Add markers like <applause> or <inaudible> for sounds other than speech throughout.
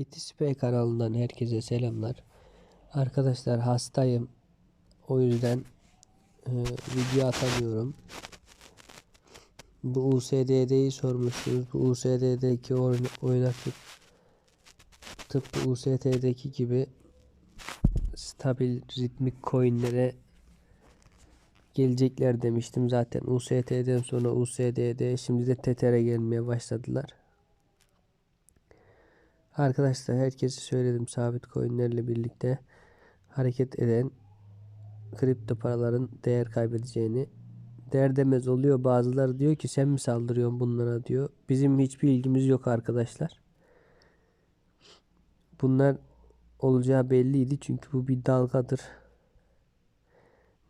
Bitispe kanalından herkese selamlar. Arkadaşlar hastayım. O yüzden e, video atamıyorum. Bu USDD'yi sormuştunuz. Bu USD'deki oyun, oynaklık tıpkı UST'deki gibi stabil ritmik coinlere gelecekler demiştim zaten. UST'den sonra USDD şimdi de TTR'e gelmeye başladılar. Arkadaşlar herkese söyledim sabit coinlerle birlikte hareket eden kripto paraların değer kaybedeceğini. Değer demez oluyor bazıları diyor ki sen mi saldırıyorsun bunlara diyor. Bizim hiçbir ilgimiz yok arkadaşlar. Bunlar olacağı belliydi çünkü bu bir dalgadır.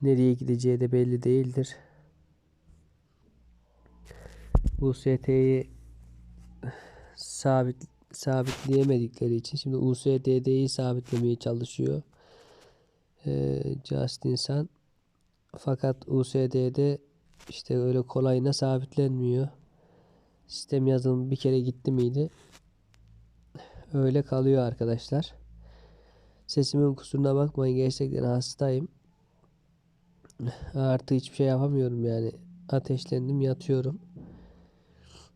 Nereye gideceği de belli değildir. Bu ST'yi sabit sabitleyemedikleri için şimdi USDD'yi sabitlemeye çalışıyor. Ee, Justin Sun. Fakat USDD işte öyle kolayına sabitlenmiyor. Sistem yazılımı bir kere gitti miydi? Öyle kalıyor arkadaşlar. Sesimin kusuruna bakmayın gerçekten hastayım. Artık hiçbir şey yapamıyorum yani. Ateşlendim yatıyorum.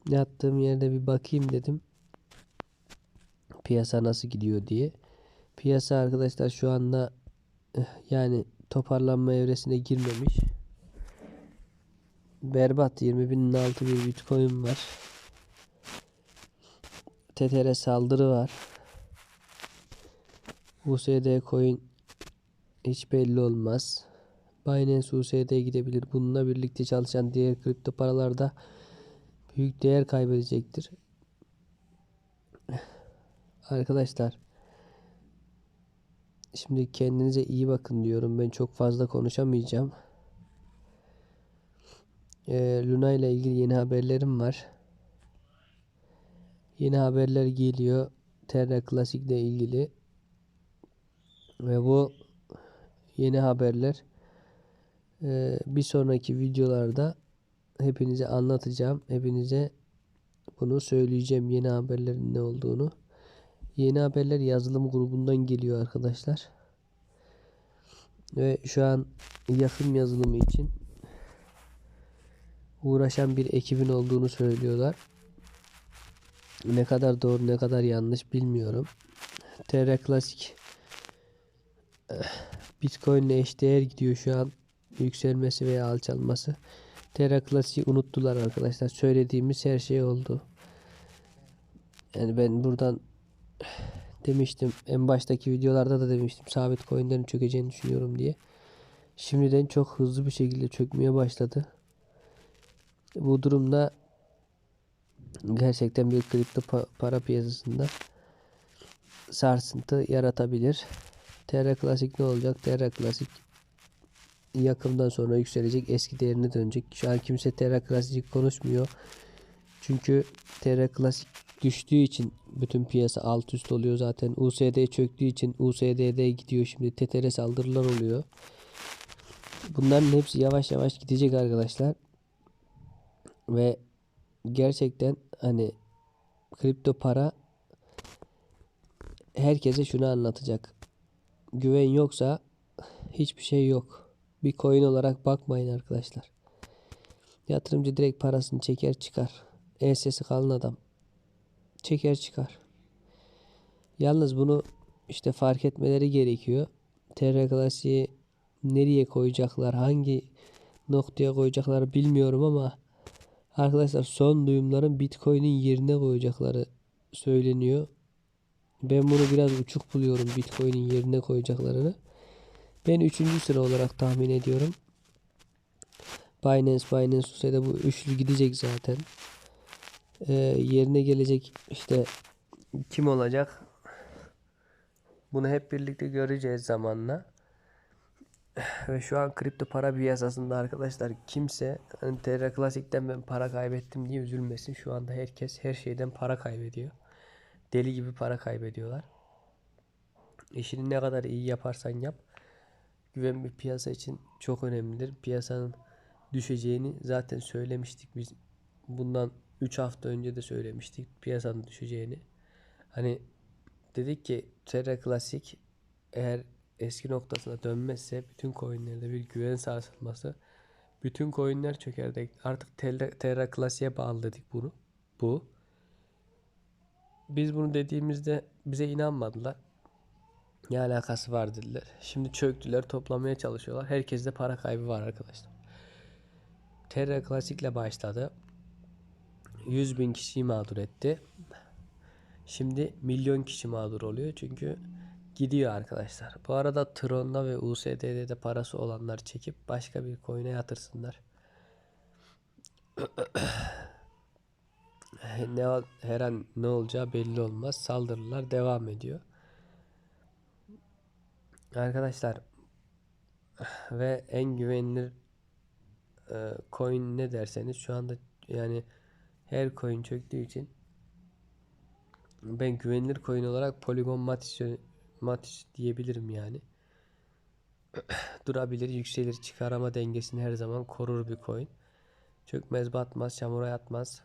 Yattığım yerde bir bakayım dedim. Piyasa nasıl gidiyor diye. Piyasa arkadaşlar şu anda eh, yani toparlanma evresine girmemiş. Berbat 20 binin altı bir bitcoin var. TTR saldırı var. USD coin hiç belli olmaz. Binance USD gidebilir. Bununla birlikte çalışan diğer kripto paralarda büyük değer kaybedecektir. Arkadaşlar şimdi kendinize iyi bakın diyorum. Ben çok fazla konuşamayacağım. Ee, Luna ile ilgili yeni haberlerim var. Yeni haberler geliyor. Terra Classic ile ilgili. Ve bu yeni haberler e, bir sonraki videolarda hepinize anlatacağım. Hepinize bunu söyleyeceğim yeni haberlerin ne olduğunu. Yeni haberler yazılım grubundan geliyor arkadaşlar. Ve şu an yakın yazılımı için uğraşan bir ekibin olduğunu söylüyorlar. Ne kadar doğru ne kadar yanlış bilmiyorum. Terra Classic Bitcoin ile eşdeğer gidiyor şu an yükselmesi veya alçalması. Terra Classic'i unuttular arkadaşlar. Söylediğimiz her şey oldu. Yani ben buradan demiştim. En baştaki videolarda da demiştim. Sabit coinlerin çökeceğini düşünüyorum diye. Şimdiden çok hızlı bir şekilde çökmeye başladı. Bu durumda gerçekten bir kripto para piyasasında sarsıntı yaratabilir. Terra Classic ne olacak? Terra Classic yakından sonra yükselecek. Eski değerine dönecek. Şu an kimse Terra Classic konuşmuyor. Çünkü Terra Classic düştüğü için bütün piyasa alt üst oluyor zaten. USD çöktüğü için USDD gidiyor şimdi. TTR saldırılar oluyor. Bunların hepsi yavaş yavaş gidecek arkadaşlar. Ve gerçekten hani kripto para herkese şunu anlatacak. Güven yoksa hiçbir şey yok. Bir coin olarak bakmayın arkadaşlar. Yatırımcı direkt parasını çeker çıkar. ESS'i kalın adam çeker çıkar. Yalnız bunu işte fark etmeleri gerekiyor. TR klasiği nereye koyacaklar, hangi noktaya koyacaklar bilmiyorum ama arkadaşlar son duyumların Bitcoin'in yerine koyacakları söyleniyor. Ben bunu biraz uçuk buluyorum Bitcoin'in yerine koyacaklarını. Ben üçüncü sıra olarak tahmin ediyorum. Binance, Binance USD'de bu üçlü gidecek zaten e, yerine gelecek işte kim olacak? Bunu hep birlikte göreceğiz zamanla. Ve şu an kripto para piyasasında arkadaşlar kimse hani Terra Classic'ten ben para kaybettim diye üzülmesin. Şu anda herkes her şeyden para kaybediyor. Deli gibi para kaybediyorlar. İşini ne kadar iyi yaparsan yap. Güven bir piyasa için çok önemlidir. Piyasanın düşeceğini zaten söylemiştik biz. Bundan 3 hafta önce de söylemiştik piyasanın düşeceğini. Hani dedik ki Terra Classic eğer eski noktasına dönmezse bütün coinlerde bir güven sarsılması bütün coinler çöker dedik. Artık Terra, Terra Classic'e bağladık bunu. Bu. Biz bunu dediğimizde bize inanmadılar. Ne alakası var dediler. Şimdi çöktüler toplamaya çalışıyorlar. Herkeste para kaybı var arkadaşlar. Terra Classic ile başladı. 100 bin kişiyi mağdur etti. Şimdi milyon kişi mağdur oluyor çünkü gidiyor arkadaşlar. Bu arada Tron'da ve USD'de de parası olanlar çekip başka bir coin'e yatırsınlar. ne her an ne olacağı belli olmaz. Saldırılar devam ediyor. Arkadaşlar ve en güvenilir e, coin ne derseniz şu anda yani her coin çöktüğü için ben güvenilir coin olarak Polygon Matis, Matis diyebilirim yani. <clears throat> Durabilir, yükselir, çıkarama dengesini her zaman korur bir coin. Çökmez, batmaz, çamura yatmaz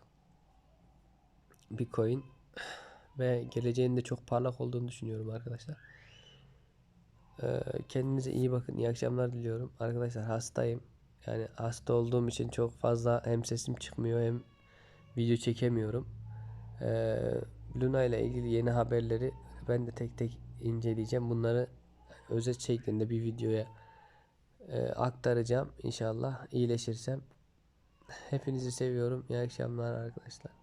bir coin. Ve geleceğin de çok parlak olduğunu düşünüyorum arkadaşlar. Ee, kendinize iyi bakın. İyi akşamlar diliyorum. Arkadaşlar hastayım. Yani hasta olduğum için çok fazla hem sesim çıkmıyor hem video çekemiyorum. Ee, Luna ile ilgili yeni haberleri ben de tek tek inceleyeceğim. Bunları özet şeklinde bir videoya e, aktaracağım inşallah iyileşirsem. Hepinizi seviyorum. İyi akşamlar arkadaşlar.